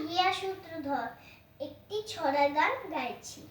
হিয়া সূত্রধর একটি ছড়া গান গাইছি।